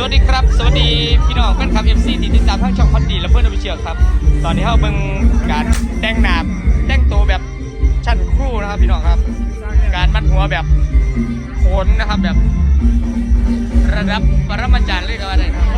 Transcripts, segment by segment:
สวัสดีครับ สวัสดีพี่น้องแฟนคลับ FC ที่ติดตามทางช่องคอนดีและเพื่อนอวิเชียครับ ตอนนี้เราเบิ่งการแต่งหน้าแต่งตัวแบบชั้นครู่นะครับพี่น้องครับ การมัดหัวแบบโขนนะครับแบบ ระดับปรมาจารย์เลยก็ว่าได้ครับ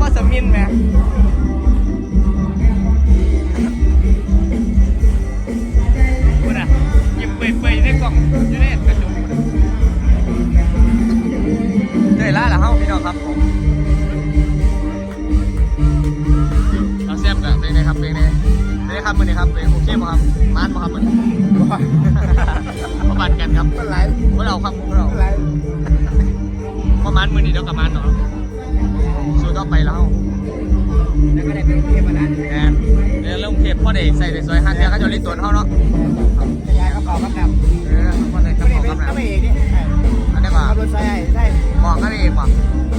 มาสมินไหมคุณอะหยิบเปื่อยๆในกล่องอยู่ในกระจกพุ่นน่ะเดี๋ยวล่าละเฮ้าพี่น้องครับผมเอาแซ่บกับเพลงนี้ครับเพลงนี้เพลงนี้ครับมือนี้ครับเพลงโอเคป่ะครับมานป่ะครับมือนี้ประมาณกันครับเมันไหลพวกเราครับพวกเราประมาณมือนี้เดี๋ยวกับมาเนาะ สู้ต่อไปแล้วแล้วก็ได้เป็นเทพนะแอนเดี๋ยวเรื่องเพจพ่อเด็กใส่ได้สวยฮันเดียวเขาจะรีดตัวเขาเนาะขยายกระเป๋าครับครับเออพ่อเด็กก็เขาได้บอกเป็นครับก็นะไม่เอกนี่อันนี้ว่าขับรถไฟใช่บอกกันเองว่ะ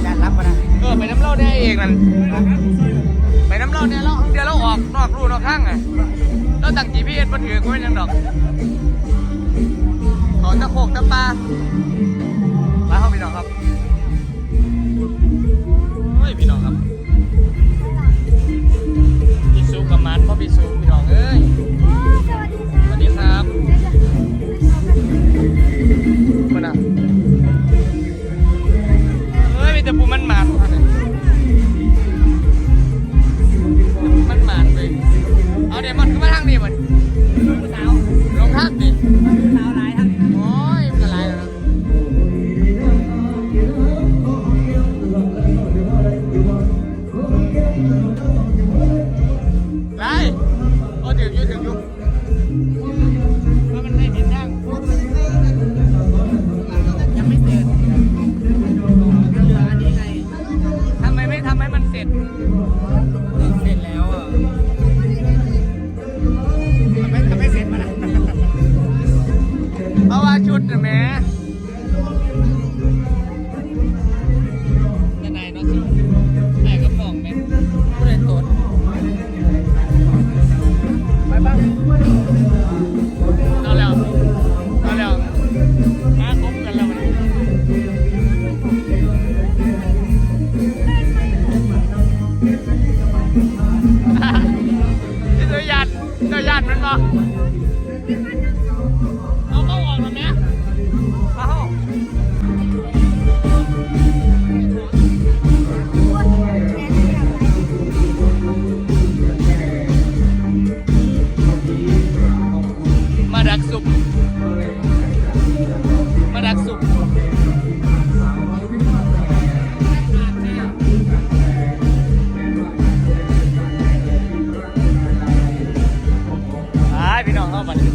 ด้านรับมานะเออไปน้ำเล่าได้เองนั่นไปน้ำเล่าเนี่ยเราเดี๋ยวเราออกนอกรูนอกข้างไงเราตั้ง GPS มาถือก็ไม่ยังดอกขอตะโขกตะปลา โอ้ถึงอยู่ถึงอยู่เพรามันได้ผิดทางยังไม่เสร็จเหลืออันนี้ไงทำไมไม่ทำให้มันเสร็จ เสร็จแล้วอะไมทำไม่เสร็จมานะเพราะว่าชุดน่ะแม่ พี่น้องเข้ามาดิ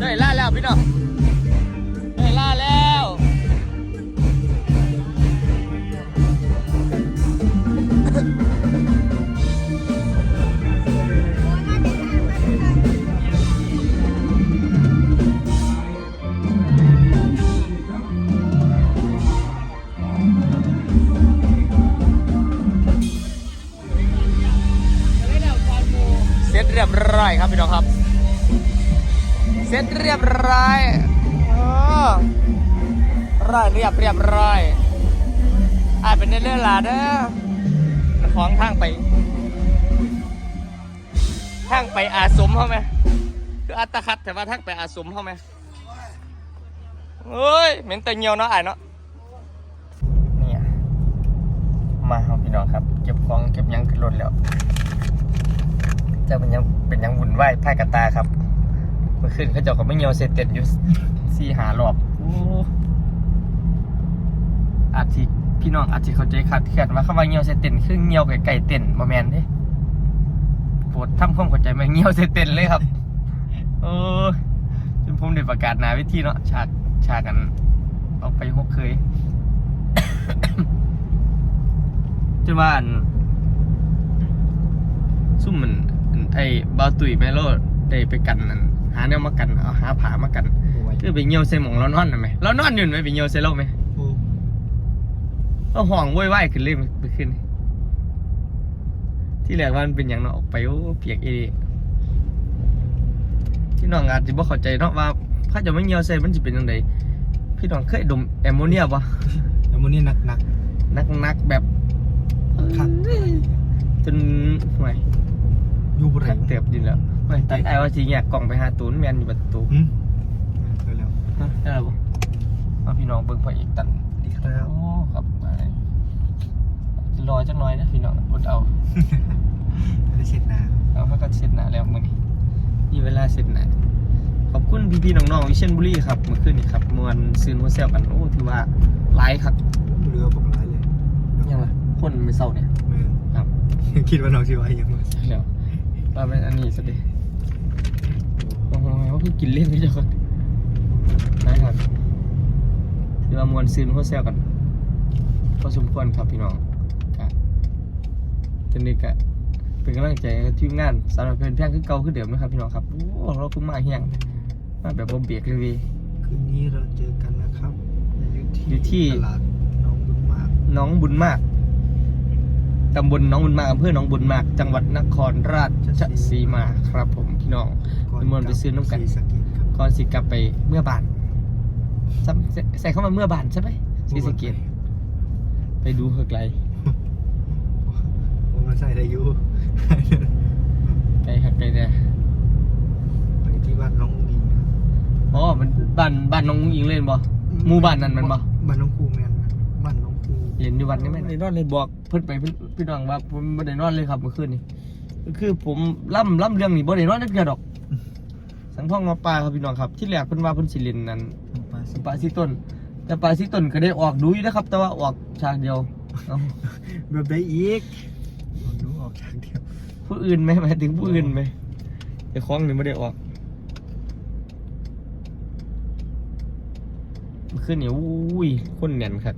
ได้ล่าแล้วพี่น้องได้ล่าแล้วเสร็จเรียบร้อยครับพี่น้องครับ เสร็จเรียบร้อยอ้ร้อยเรียบเรียบร้อยอาจเป็นเรื่องหลาเด้อของทางไป ทางไปอาสมเขาไหมคืออัตคัดแต่ว่าทางไปอาสมเขาไหมเฮ้ยเหม็นแต่เงียวเนาะไอ้ายเนาะเนี่ยมาครับพี่น้องครับ เก็บของเก็บยังขึ้นรถแล้วจะเป็นยังเป็นยังวุ่นวายพ่ายกระตาครับ มื่อคืนเขาเจ้าก็ไม่เงียวเสร็จเต็ดอยู่สี่หารอบอาทิพี่น้องอาทิเขาใจขาดเขียนว่าคำว่าเงียวเสร็จเต็นคือเงียวไก่ไก่เต็นบ่แมนเด้โปรดทำความเข้าใจไหมเงียวเสร็จเต็นเลยครับโอ้จนผมได้ประกาศนาวิธีเนาะฉากฉากกันออกไปหกเคยจนว่าอันซุ่มมันอันไอ้บาตุยแมโลได้ไปกันนั่น หาแนวมากันเอาหาผามากันโอ้ยคือไปเหี่ยวใส่หมองเรานอนน่ะไหมเรานอนอยู่ไหมไปเหี่ยวใส่เราไหมโอ้เราห่องโวยวายขึ้นเลยไปขึ้น ที่แรกว่ามันเป็นอย่างเนาะออกไปโอ้เปียกเอดีที่น้องอาจจะบ่เข้าใจเนาะว่าถ้าจะไม่เหี่ยวใส่มันจะเป็นยังไงพี่น้องเคยดมแอมโมเนียปะแล้วมันนี่หนักหนักนักนักๆแบบคักจนห่วยๆ อยู่บริเวขัดณเติบดินแล้วห่วยตัดไอ้ว่าสิแยกกล่องไปหาตูนแมนอยู่ประตูหืมเคยแล้วฮะได้แล้วบ่เอาพี่น้องเบิ่งพระเอกตันดีครับโอ้ครับไปรอจักหน่อยนะพี่น้องอดเอาได้เสร็จนาเอาเขาก็เสร็จหนาแล้วมื้อนี้มีเวลาเสร็จหนาขอบคุณพี่ๆน้องๆวิเชียรบุรีครับเมื่อคืนนี้ครับมวนซื้อโฮเซลกันโอ้ถือว่าหลายครับเรือบอกร้ายเลยยังไงคนไม่เศร้าเนี่ย แม่นครับ คิดว่าน้องชื่อว่าอย่างไรใช่แล้ว ว่าเป็นอันนี้ซะดิโอ้โหว่าคือกินเล่นไม่ใช่คนนะครับถือว่ามวนซื้อโฮเซลกันพอสมควรครับพี่น้องกะตอนนี้กะเป็นกำลังใจให้ทีมงานสำหรับเป็นเพียงคือเก่าคือเดิมนะครับพี่น้องครับโอ้เราคุ้มมาเฮียงมาแบบบ่เบียกเลยเว้ยคืนนี้เราเจอกันนะครับ อยู่ที่ตลาดน้องบุญมากน้องบุญมาก ตำบลหน้องบุญมากอำเภอหน้องบุญมาก จังหวัดนครราชสีมาครับผมพี่น้องก่อนนิมนต์ไปซื้อน้ำกัน ศรีสะเกษครับก่อนสิกลับไปเมื่อบานซ้ำใส่ใส่เข้ามาเมื่อบานใช่ไหมสีสะเกตไปดูเฮอไกลผมมาใส่ได้อยู่ไกลครับไกลเนี่ยไปที่บ้านน้องอุ้งอิงนะอ๋อมันบ้านบ้านน้องอิงเล่นบ่หมู่บ้านนั้นมันบ่บ้านน้องครูแมนนะบ้านน้องครู เห็นอยู่วันนี้ไหมได้นอนเลยบอกเพิ่นไปเพิ่นพี่น้องว่าผมไม่ได้นอนเลยครับเมื่อคืนนี้ก็คือผมล่ำล่ำเรื่องนี้บ่ได้นอนนักเดียวดอก สังท่องมาปลาครับพี่น้องครับ ที่แรกเพิ่นว่าเพิ่นสิเล่นนั่นน้องปลาสิปลาซีต้น แต่ปลาซีต้นก็ได้ออกดูอยู่นะครับ แต่ว่าออกฉากเดียวเอ้าแบบได้อีกหนูออกจากเดียว ผู้อื่นไหมหมายถึงผู้อื่นไหมแต่ของนี่ไม่ได้ออกขึ้นนี่อุ้ยคนแน่นครับ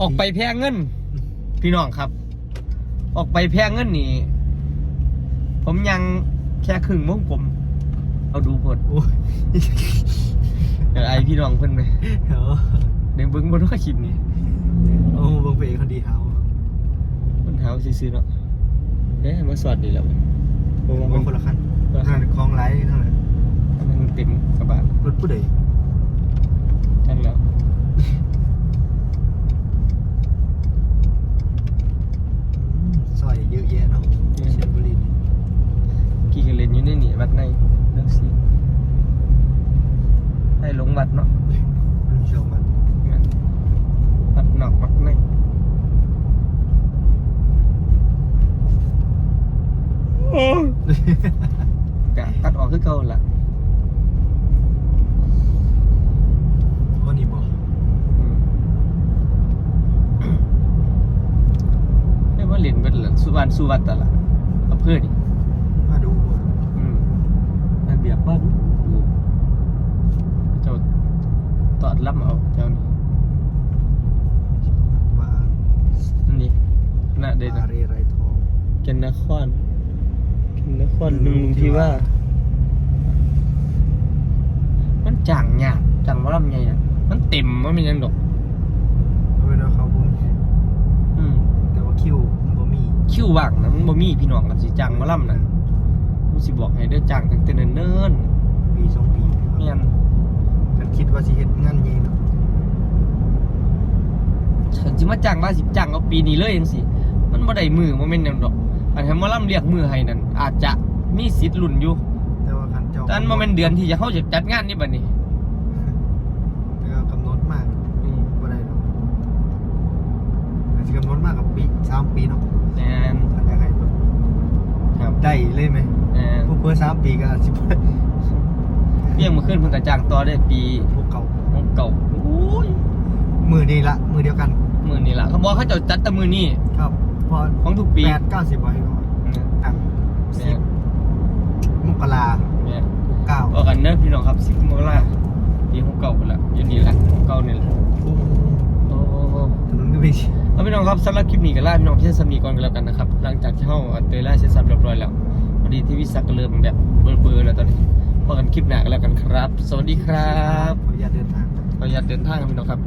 ออกไปแพงเงิน พี่น้องครับ ออกไปแพงเงินนี่ผมยังแค่ครึ่งวงกลมเอาดูพดโอ้ยเดี๋ยวไอพี่น้องเพิ่นไปเดี๋ยวเดี๋ยวเบิ้งบนว่าคลิปนี่โอ้เบังเปคนดีเฮามันหาว่าซื้อๆเนาะเอ๊ะมาสวัสดีแล้วโอ้ผมมัว่านคนละขั้นนั่นคลองไร้เท่านั้นมันเต็มกระบะรถผู้ใด นั่นแล้ว อืมซอยเยอะแยะเนาะเชียงบุรีนี่ กี่กันเล่นอยู่ในนี่วัดในเรื่องสีให้หลงวัดเนาะ มันชมมัน แม่นวัดนอกวัดใน กะตัดออกคือเก่าล่ะวันนี้บอกอืมให้ว่าเล่นเป็นละสุวรรณสุวัดแต่ละอำเภอนี่มาดูบ่อืมระเบียบบ้านดูเจ้าตอดล้ำเอาแถวนี้ ว่า นั่นนี่น่าเด็ด อาเรไรทอง แกันนครแกั นนครลุงที่ว่า มันจ่างยากจ่างว่าลำไงอะมันเต็มมันมีหยังดอกเอาไว้นะครับผมอืมแต่ว่าคิวมันบ่มีคิวว่างนะมันบ่มีพี่น้องกันสิจ่างว่าลำนะกูสิบอกให้เด้อจ่างตั้งแต่เนิ่นปีสองปีๆเมียนกันคิดว่าสิเฮ็ดงานใหญ่เนาะฉันสิมาจ่างว่าสิจ่างเอาปีนี้เลยจังสิมันบ่ได้มือบ่แม่นหยังดอกอันให้หมาลำเรียกมือให้นั่นอาจจะ มีสิทธิ์ลุ้นอยู่แต่ว่าคันเจ้าแต่อันบ่แม่นเดือนที่จะเฮาจะจัดงานนี่บัดนี้แต่ว่ากำหนดมากอืมบ่ได้หรอกอาจจะกำหนดมากกับปีสามปีเนาะแม่นทันอยากให้แบบครับได้เลยไหมแม่นพวกเพื่อสามปีก็อาจสิบ่ได้เพียงมาขึ้นเพิ่นก็จ้างต่อได้ปีพวกเก่าของเก่าโอ้ยมือนี้ละมือเดียวกันมื้อนี้ล่ะเขาบอกเขาเจะจัดแต่มื้อนี้ครับพอของทุกปีแปดเก้าสิบวันก็อืมตั้งแม่สิบนม กราแม่นเก้าบอกกันเด้อพี่น้องครับ10มกราปีของเก่าพุ่นล่ะอยู่นี่ล่ะของเก่านี่ล่ะโอ้โอ้โอ้โอ้ถนนก็ไม่ใช่เอาพี่น้องครับสำหรับคลิปนี้ก็ลาพี่น้องเพียงสมีก่อนกันแล้วกันนะครับ หลังจากที่เฮาเตยล่าเสร็จสับเรียบร้อยแล้วมันอดีที่วิสักก็เริ่มแบบเบลอๆแล้วตอนนี้พอกันคลิปหน้ากันแล้วกันครับ สวัสดีครับขออนุญาตเดินทางครับขออนุญาตเดินทางครับพี่น้องครับ